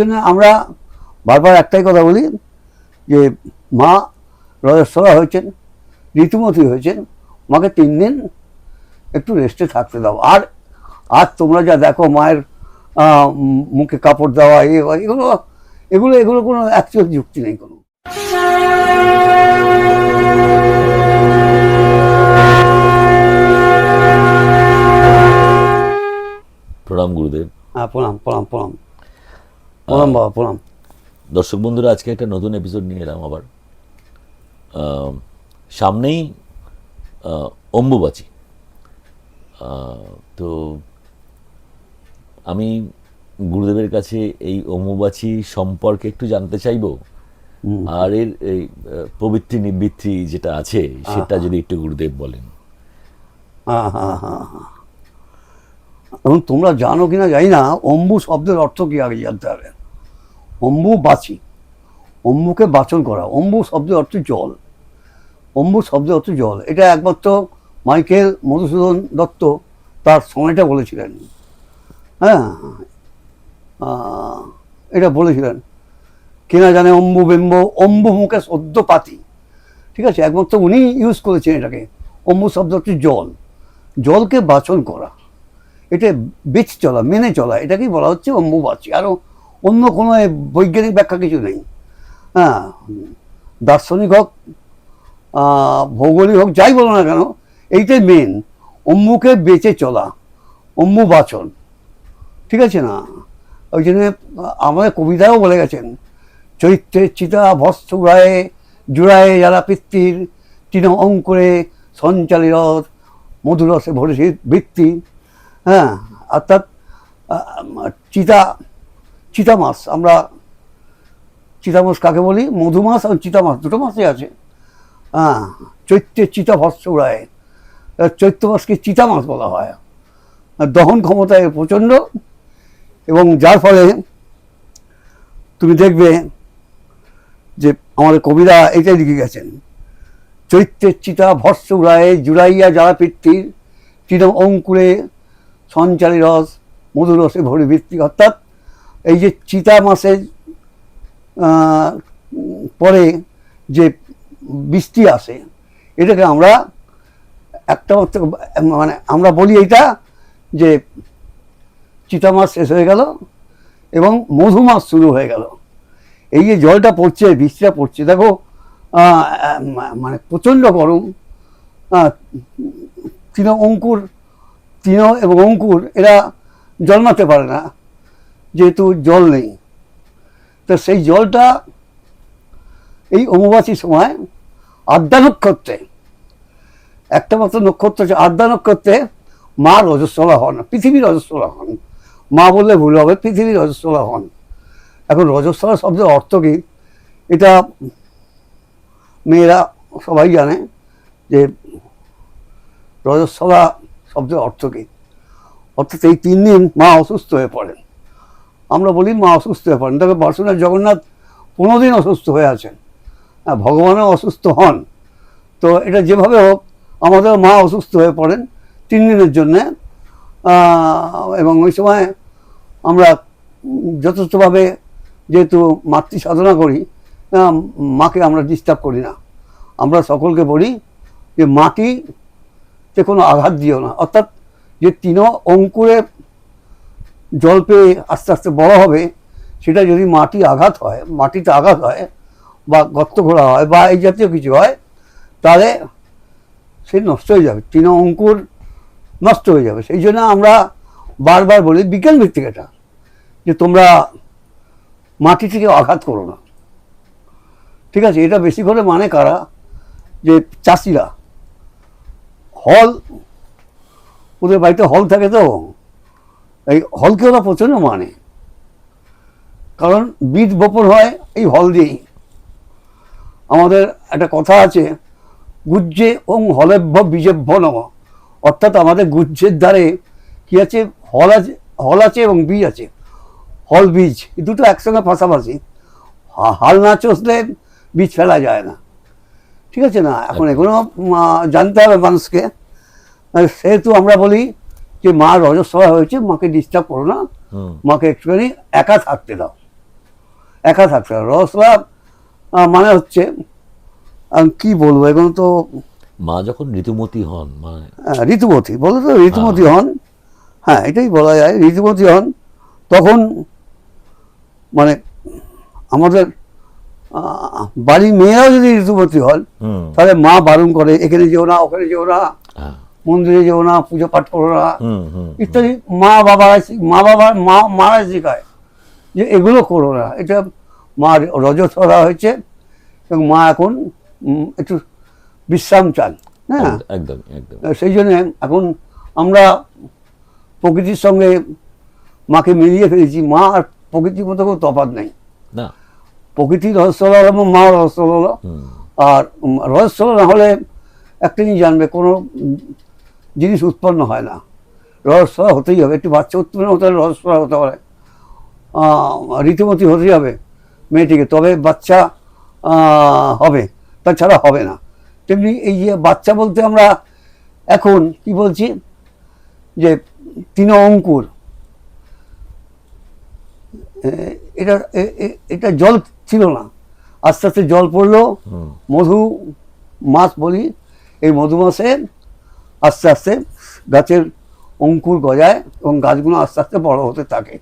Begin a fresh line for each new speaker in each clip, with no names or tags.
জন্য আমরা বারবার একটাই কথা বলি যে মা রজস্বলা হয়েছেন ঋতুমতী হয়েছেন মাকে তিন দিন একটু রেস্টে থাকতে দাও। আর আর তোমরা যা দেখো মায়ের মুখে কাপড় দেওয়া এ এগুলো এগুলো এগুলো কোনো অ্যাকচুয়াল যুক্তি নেই কোনো।
প্রণাম গুরুদেব।
হ্যাঁ প্রণাম প্রণাম প্রণাম। প্রণাম বাবা প্রণাম।
দর্শক বন্ধুরা আজকে একটা নতুন এপিসোড নিয়ে এলাম আবার। সামনেই অম্বুবাচী। তো আমি গুরুদেবের কাছে এই অম্বুবাচী সম্পর্কে একটু জানতে চাইব। আর এর এই প্রবৃত্তি নিবৃত্তি যেটা আছে সেটা যদি একটু গুরুদেব বলেন।
এবং তোমরা জানো কিনা জানি না অম্বু শব্দের অর্থ কি আগে জানতে হবে। অম্বু বাচি। অম্বুকে বাচন করা। অম্বু শব্দের অর্থ জল। অম্বু শব্দের অর্থ জল। এটা একমাত্র মাইকেল মধুসূদন দত্ত তার সময়টা বলেছিলেন। হ্যাঁ? এটা বলেছিলেন। কেনা জানে অম্বু বিম্ব, অম্বু মুখে সদ্য পাতি। ঠিক আছে? একমাত্র উনি ইউজ করেছেন এটাকে। অম্বু শব্দ হচ্ছে জল। জলকে বাচন করা। এটা বেচ চলা, মেনে চলা, এটাকেই বলা হচ্ছে অম্বু অম্বুবাচী আরও অন্য কোনো বৈজ্ঞানিক ব্যাখ্যা কিছু নেই। হ্যাঁ দার্শনিক হোক ভৌগোলিক হোক, যাই বলো না কেন, এইটাই মেন অম্বুকে বেঁচে চলা, অম্বু বাচন। ঠিক আছে না? ওই জন্য, আমাদের কবিতাও বলে গেছেন চৈত্রের চিতা ভস্ত উড়ায়ে জুড়ায়ে যারা পিতৃর তৃণ অঙ্কুরে সঞ্চালিত মধুরসে ভরে বৃত্তি। হ্যাঁ অর্থাৎ চিতা চিতা মাছ আমরা চিতা মাছ কাকে বলি? মধু মাছ আর চিতা মাছ দুটো মাছই আছে। হ্যাঁ চৈত্রের চিতা ভস্ত উড়ায়। চৈত্র মাছকে চিতা মাছ বলা হয়। দহন ক্ষমতায় প্রচণ্ড, এবং যার ফলে তুমি দেখবে যে আমাদের কবিরা এটাই লিখে গেছেন চৈত্রের চিতা ভস্য উড়ায়ে, জুড়াইয়া যারা পিতৃর অঙ্কুরে সঞ্চারী রস মধুর রসে ভরে বৃত্তি অর্থাৎ এই যে চিতা মাসের পরে যে বৃষ্টি আসে, এটাকে আমরা একটা মাত্র মানে আমরা বলি এইটা যে চিতা মাস শেষ হয়ে গেল এবং মধু মাস শুরু হয়ে গেল। এই যে জলটা পড়ছে, বৃষ্টিটা পড়ছে, দেখো মানে প্রচণ্ড গরম তৃণ অঙ্কুর তৃণ এবং অঙ্কুর এরা জন্মাতে পারে না। যেহেতু জল নেই। তো সেই জলটা এই অমাবাসীর সময় আদ্যা নক্ষত্রে একটা মাত্র নক্ষত্র আছে আদ্যা নক্ষত্রে মা রজস্বলা হন, পৃথিবীর রজস্বলা হন। মা বললে ভুল হবে, পৃথিবীর রজস্বলা হন। এখন রজস্বলা শব্দের অর্থ কি? এটা মেয়েরা সবাই জানে যে রজস্বলা শব্দের অর্থ কী? অর্থাৎ এই তিন দিন মা অসুস্থ হয়ে পড়েন। আমরা বলি মা অসুস্থ হয়ে পড়েন। তবে বর্ষণের জগন্নাথ পনেরো দিন অসুস্থ হয়ে আছেন। হ্যাঁ ভগবানও অসুস্থ হন। তো এটা যেভাবে হোক আমাদের মা অসুস্থ হয়ে পড়েন তিন দিনের জন্যে। এবং ওই সময় আমরা যথেষ্টভাবে যেহেতু মাতৃ সাধনা করি মাকে আমরা ডিস্টার্ব করি না। আমরা সকলকে বলি যে মাটিতে কোনো আঘাত দিও না। অর্থাৎ যে তিন অঙ্কুরে জল পেয়ে আস্তে আস্তে বড় হবে, সেটা যদি মাটি আঘাত হয়, মাটিতে আঘাত হয় বা গর্ত ঘোরা হয় বা এই জাতীয় কিছু হয়, তাহলে সে নষ্ট হয়ে যাবে তিন অঙ্কুর নষ্ট হয়ে যাবে। সেই জন্য আমরা বারবার বলি বিজ্ঞান ভিত্তিক এটা, যে তোমরা মাটি থেকে আঘাত করো না। ঠিক আছে, এটা বেশি করে মানে কারা? যে চাষিরা। হল, ওদের বাড়িতে হল থাকে তো? এই হলকে ওরা প্রচণ্ড মানে। কারণ বীজ বপন হয় এই হল দিয়েই। আমাদের একটা কথা আছে, গুজ্জে ওং হলেভ্য বীজেভ্য নম। অর্থাৎ আমাদের গুজ্জের দ্বারে কি আছে? হল আছে হল আছে এবং বীজ আছে। হল, বীজ, এই দুটো একসঙ্গে পাশাপাশি। হাল না চষলে বীজ ফেলা যায় না। ঠিক আছে না? এখন এগুলো জানতে হবে মানুষকে। সেহেতু আমরা বলি যে মা রজস্বলা হয়েছে মাকে ডিস্টার্ব করো না। মাকে একটুখানি একা থাকতে দাও। একা থাকতে হবে রজস্বলা মানে হচ্ছে কি বলব এখন তো
মা যখন ঋতুমতী হন মানে
আহ, ঋতুমতী বলো তো ঋতুমতী হন। হ্যাঁ এটাই বলা যায় ঋতুমতী হন। তখন মানে আমাদের বাড়ির মেয়েরাও যদি ঋতুমতী হন তাহলে মা বারণ করে এখানে যেও না ওখানে যেও না।
হ্যাঁ,
মন্দিরে যেও না পুজো পাঠ করো না। ইত্যাদি। মা বাবা মা বাবা মা মারা শেখায় যে এগুলো করো না। এটা মা রজত করা হয়েছে এবং মা এখন একটু বিশ্রাম চান। হ্যাঁ?
একদম একদম
সেই জন্য এখন আমরা প্রকৃতির সঙ্গে মাকে মিলিয়ে ফেলেছি। মা আর প্রকৃতির মতো কোনো তফাৎ নেই।
না।
প্রকৃতি রহস্য হলো এবং মা রহস্য হলো। আর রহস্য না হলে একটা জিনিস জানবে। কোনো জিনিস উৎপন্ন হয় না। রহস্য হতেই হবে। একটি বাচ্চা উৎপন্ন হতে হলে রহস্য হতে পারে। রীতিমতি হতেই হবে মেয়েটিকে। তবে বাচ্চা হবে। তাছাড়া হবে না। তেমনি এই যে বাচ্চা বলতে আমরা এখন কি বলছি? যে তিন অঙ্কুর। এটা এটা জল ছিল না। আস্তে আস্তে জল পড়ল। মধু মাছ বলি। এই মধু মাসে আস্তে আস্তে গাছের অঙ্কুর গজায় এবং গাছগুলো আস্তে আস্তে বড় হতে থাকে।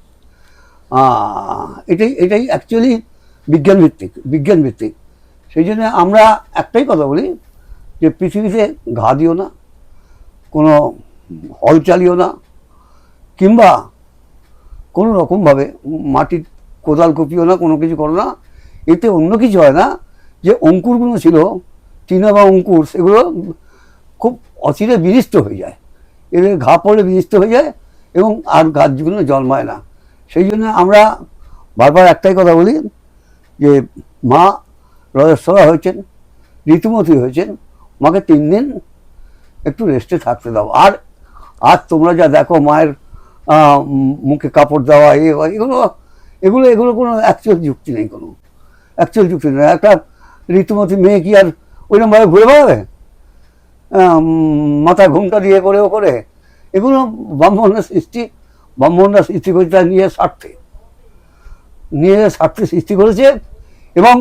এটাই এটাই অ্যাকচুয়ালি বিজ্ঞান ভিত্তিক বিজ্ঞান ভিত্তিক সেই জন্য আমরা একটাই কথা বলি যে পৃথিবীতে ঘা দিও না, কোনো হল চালিও না, কিংবা কোনো রকমভাবে মাটির কোদাল কুপিও না, কোনো কিছু করো না। এতে অন্য কিছু হয় না যে অঙ্কুরগুলো ছিল, টিনা বা অঙ্কুর, সেগুলো খুব অচিরে বিনিষ্ট হয়ে যায়। এদের ঘা পড়লে বিনিষ্ট হয়ে যায় এবং আর গাছগুলো জন্মায় না। সেই জন্য আমরা বারবার একটাই কথা বলি যে মা রজস্বলা হয়েছেন, ঋতুমতী হয়েছেন, মাকে তিন দিন একটু রেস্টে থাকতে দাও। আর আর তোমরা যা দেখো মায়ের মুখে কাপড় দেওয়া, এ এগুলো এগুলো এগুলো কোনো অ্যাকচুয়াল যুক্তি নেই কোনো। অ্যাকচুয়াল যুক্তি নেই। একটা ঋতুমতী মেয়ে কি আর ওইরকমভাবে ঘুরে বেড়াবে? মাথা ঘুমটা দিয়ে করে ও করে। এগুলো ব্রাহ্মণরা সৃষ্টি ব্রাহ্মণরা সৃষ্টি করেছে তার নিয়ে স্বার্থে। নিয়ে স্বার্থে সৃষ্টি করেছে এবং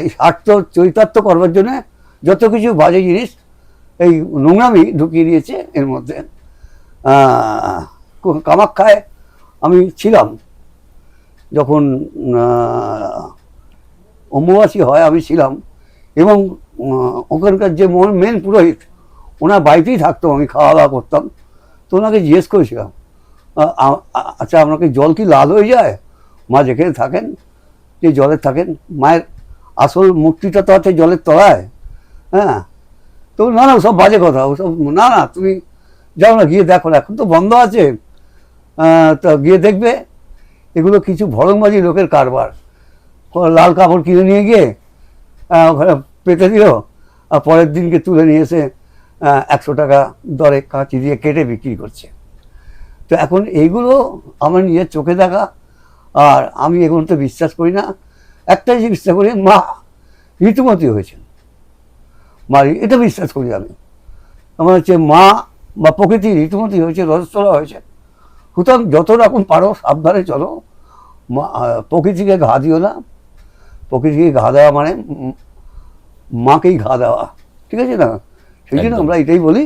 এই স্বার্থ চরিতার্থ করবার জন্যে যত কিছু বাজে জিনিস এই নোংরামি ঢুকিয়ে দিয়েছে এর মধ্যে। কামাখ্যায় আমি ছিলাম। যখন অম্বুবাসী হয় আমি ছিলাম এবং ওখানকার যে মেন পুরোহিত, ওনার বাড়িতেই থাকতো আমি খাওয়া দাওয়া করতাম। তো ওনাকে জিজ্ঞেস করেছিলাম আচ্ছা আপনাকে জল কি লাল হয়ে যায়? মা যেখানে থাকেন, যে জলে থাকেন, মায়ের আসল মূর্তিটা তো আছে জলের তলায় হ্যাঁ? তো না না, সব বাজে কথা ওসব না না, তুমি যাও না, গিয়ে দেখো এখন তো বন্ধ আছে। তা গিয়ে দেখবে, এগুলো কিছু ভরংবাজি লোকের কারবার। লাল কাপড় কিনে নিয়ে গিয়ে ওখানে পেতে দিল আর পরের দিনকে তুলে নিয়ে এসে একশো টাকা দরে কাঁচি দিয়ে কেটে বিক্রি করছে। তো এখন এইগুলো আমার নিজের চোখে দেখা, আর আমি এগুলো তো বিশ্বাস করি না। একটাই যে বিশ্বাস করি, মা ঋতুমতী হয়েছেন। মা, এটা বিশ্বাস করি আমি। আমার হচ্ছে মা বা প্রকৃতি ঋতুমতী হয়েছে রজস্বলা হয়েছে। সুতরাং যত রকম পারো সাবধানে চলো। প্রকৃতিকে ঘা দিও না। প্রকৃতিকে ঘা দেওয়া মানে মাকেই ঘা দেওয়া। ঠিক আছে না? সেই জন্য আমরা এটাই বলি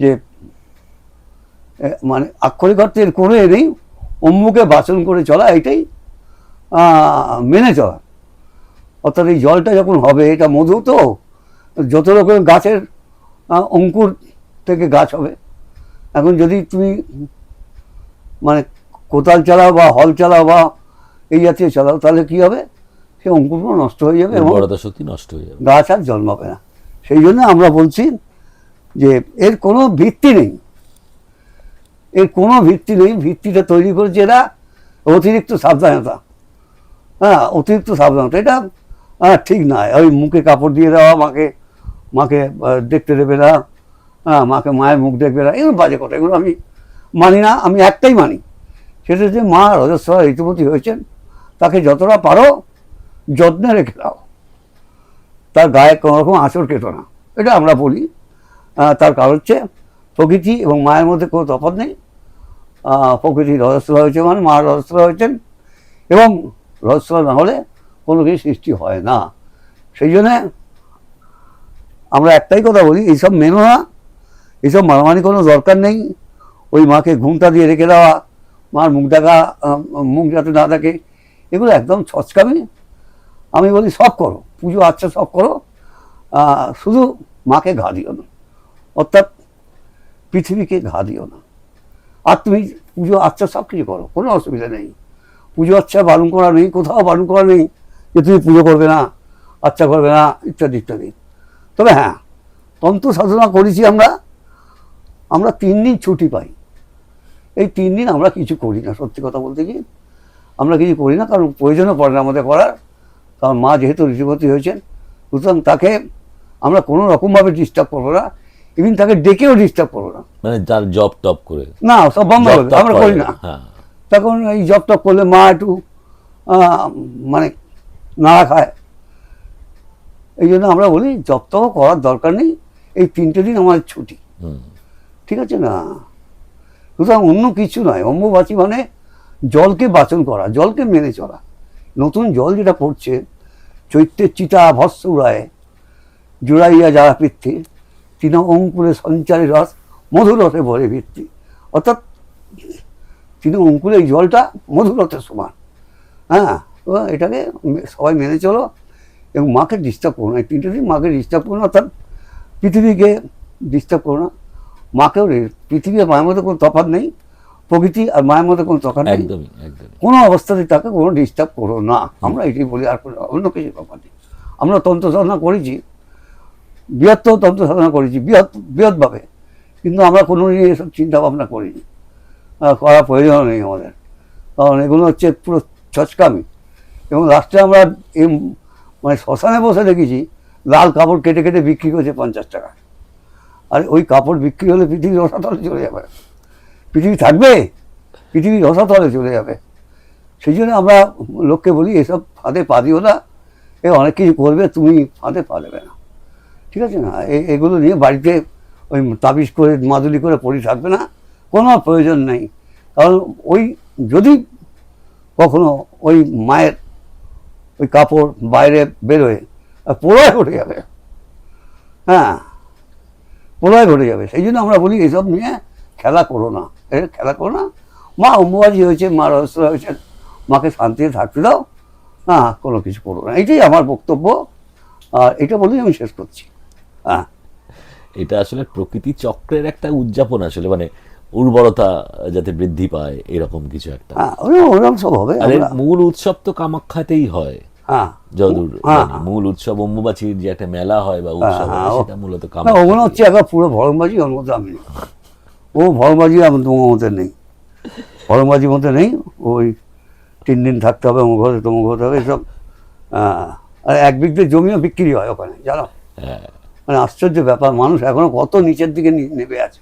যে মানে আক্ষরিক অর্থে এর কোনো এ নেই। অম্মুকে বাসন করে চলা এটাই মেনে চলা। অর্থাৎ এই জলটা যখন হবে এটা মধু তো যত রকমের গাছের অঙ্কুর থেকে গাছ হবে। এখন যদি তুমি মানে কোদাল চালাও বা হল চালাও বা এই জাতীয় চালাও তাহলে কি হবে? সে অঙ্কুরগুলো নষ্ট হয়ে যাবে এবং
শক্তি নষ্ট হয়ে যাবে।
গাছ আর জন্মাবে না। সেই জন্য আমরা বলছি যে এর কোনো ভিত্তি নেই। এর কোনো ভিত্তি নেই। ভিত্তিটা তৈরি করেছে এরা অতিরিক্ত সাবধানতা। হ্যাঁ অতিরিক্ত সাবধানতা। এটা হ্যাঁ, ঠিক নয়। ওই মুখে কাপড় দিয়ে দেওয়া মাকে মাকে দেখতে দেবে না। হ্যাঁ মাকে মায়ের মুখ দেখবে না। এগুলো বাজে কথা। এগুলো আমি মানি না। আমি একটাই মানি। সেটা যে মা রজস্বরা ঋতুমতী হয়েছেন। তাকে যতটা পারো যত্নে রেখে দাও। তার গায়ে কোনো রকম আঁচড় কেটো না। এটা আমরা বলি। তার কারণ হচ্ছে প্রকৃতি এবং মায়ের মধ্যে কোনো তফাৎ নেই। প্রকৃতি রজস্বলা হয়েছে মানে মা রজস্বলা হয়েছেন এবং রহস্য না হলে কোনো কিছু সৃষ্টি হয় না। সেই জন্যে আমরা একটাই কথা বলি, এইসব মেনো না। এইসব মারামারি কোনো দরকার নেই। ওই মাকে ঘুমটা দিয়ে রেখে দেওয়া, মার মুখ দেখা মুখ যাতে না থাকে এগুলো একদম ছচকামি। আমি বলি, সব করো, পুজো আচ্ছা সব করো। শুধু মাকে ঘা দিও না, অর্থাৎ পৃথিবীকে ঘা দিও না। আর তুমি পুজো আচ্ছা সব কিছু করো, কোনো অসুবিধা নেই। পুজো আচ্ছা বারণ করা নেই, কোথাও বারণ করা নেই, যে তুমি পুজো করবে না আচ্ছা করবে না, ইত্যাদি ইত্যাদি। তবে হ্যাঁ তন্ত্র সাধনা করেছি আমরা আমরা তিন দিন ছুটি পাই। এই তিন দিন আমরা কিছু করি না, সত্যি কথা বলতে কি আমরা কিছু করি না, কারণ প্রয়োজনও পড়ে না আমাদের করার। কারণ মা যেহেতু ঋষিপতি হয়েছেন সুতরাং তাকে আমরা কোনো রকমভাবে ডিস্টার্ব করব না ইভিন তাকে ডেকেও ডিস্টার্ব করব না।
মানে তার জব টপ করে।
না সব বন্ধ হবে আমরা
করি
না।
হ্যাঁ।
তখন এই জব টপ করলে মা একটু মানে নাড়া খায়। এই জন্য আমরা বলি জব টপ করার দরকার নেই এই তিনটে দিন আমাদের ছুটি। ঠিক আছে না? সুতরাং অন্য কিছু নয় অম্বুবাচী মানে জলকে বাচন করা জলকে মেনে চলা। নতুন জল যেটা পড়ছে চৈত্যের চিতা ভস্য উড়ায় জুড়াইয়া যারা পৃথ্বী তিন অঙ্কুরে সঞ্চারে রস মধুরসে ভরে ভিত্তি। অর্থাৎ তিন অঙ্কুরে এই জলটা মধুরথের সমান। হ্যাঁ এটাকে সবাই মেনে চলো এবং মাকে ডিস্টার্ব করো না। এই তিনটে দিন মাকে ডিস্টার্ব করো না, অর্থাৎ পৃথিবীকে ডিস্টার্ব করো না। মাকেও রে- পৃথিবী আর মায়ের মধ্যে কোনো তফাৎ নেই। প্রকৃতি আর মায়ের মধ্যে কোনো তফাৎ নেই।
একদমই একদমই।
কোনো অবস্থাতে তাকে কোনো ডিস্টার্ব করো না। আমরা এটাই বলি আর কোনো অন্য কিছু ব্যাপার নেই। আমরা তন্ত্র সাধনা করেছি বৃহত্তর তন্ত্র সাধনা করেছি বৃহৎ বৃহৎভাবে। কিন্তু আমরা কোনো নিয়ে এসব চিন্তা ভাবনা করিনি করার প্রয়োজন নেই আমাদের। কারণ এগুলো হচ্ছে পুরো ছচকামি। এবং লাস্টে আমরা এই মানে শ্মশানে বসে দেখেছি লাল কাপড় কেটে কেটে বিক্রি করছে পঞ্চাশ টাকা। আর ওই কাপড় বিক্রি হলে পৃথিবীর রসাতলে চলে যাবে। পৃথিবী থাকবে? পৃথিবী রসাতলে চলে যাবে। সেই জন্য আমরা লোককে বলি, এসব ফাঁদে পা দিও না। এ অনেক কিছু করবে, তুমি ফাঁদে পা দেবে না। ঠিক আছে না? এগুলো নিয়ে বাড়িতে ওই তাবিজ করে, মাদুলি করে পড়ে থাকবে না। কোনো প্রয়োজন নেই। কারণ ওই যদি কখনো ওই মায়ের ওই কাপড় বাইরে বেরোয়, আর পোড়ায় ঘটে যাবে। হ্যাঁ প্রলয় ঘটে যাবে। সেই জন্য আমরা বলি, এসব নিয়ে খেলা করো না। খেলা করো না। মা অম্বুবাজি হয়েছে মা রহস্য হয়েছে মাকে শান্তিতে থাকতে দাও। হ্যাঁ কোনো কিছু করো না। এটাই আমার বক্তব্য। আর এটা বলেই আমি শেষ করছি। হ্যাঁ।
এটা আসলে প্রকৃতি চক্রের একটা উদযাপন আসলে মানে উর্বরতা যাতে বৃদ্ধি পায় এরকম কিছু একটা।
হ্যাঁ ওরকম সব হবে।
আর মূল উৎসব তো কামাখ্যাতেই হয়।
হ্যাঁ।
যদুর
হ্যাঁ,
জানি। মূল উৎসব অম্বুবাচীর যে একটা মেলা হয় বা উৎসব সেটা মূলত কামাখ্যা
ওগুলো হচ্ছে একবার পুরো ভরমবাজি ওর মধ্যে আমি। ও ভরমবাজি আমার তোমার মধ্যে নেই। ভরমবাজির মধ্যে নেই ওই তিন দিন থাকতে হবে অমুক হতে তমুক হতে হবে এসব আর এক বিঘতে জমিও বিক্রি হয় ওখানে জানো?
হ্যাঁ।
মানে আশ্চর্য ব্যাপার মানুষ এখনও কত নিচের দিকে নি- নেমে আছে।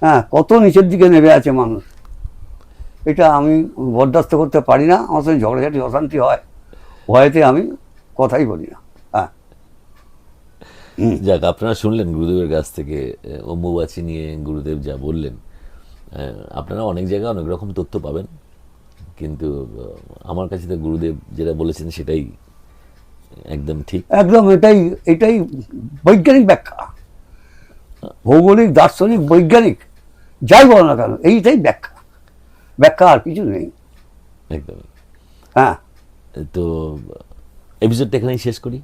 হ্যাঁ কত নিচের দিকে নেমে আছে মানুষ। এটা আমি বরদাস্ত করতে পারি না আমার সঙ্গে ঝগড়াঝাটি অশান্তি হয়। ভয়েতে আমি কথাই বলি না।
যাক আপনারা শুনলেন গুরুদেবের কাছ থেকে অম্বুবাচী নিয়ে গুরুদেব যা বললেন। আপনারা অনেক জায়গায় অনেক রকম তথ্য পাবেন কিন্তু আমার কাছে তো গুরুদেব যেটা বলেছেন সেটাই একদম ঠিক।
একদম এটাই এটাই বৈজ্ঞানিক ব্যাখ্যা। ভৌগোলিক দার্শনিক বৈজ্ঞানিক যাই বলো না কেন এইটাই ব্যাখ্যা। ব্যাখ্যা আর কিছু নেই।
একদম
হ্যাঁ।
তো এপিসোডটা এখানেই শেষ করি।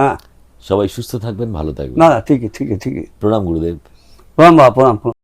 হ্যাঁ।
সবাই সুস্থ থাকবেন ভালো থাকবেন।
না না ঠিকই ঠিকই ঠিকই।
প্রণাম গুরুদেব।
প্রণাম বা প্রণাম প্রণাম।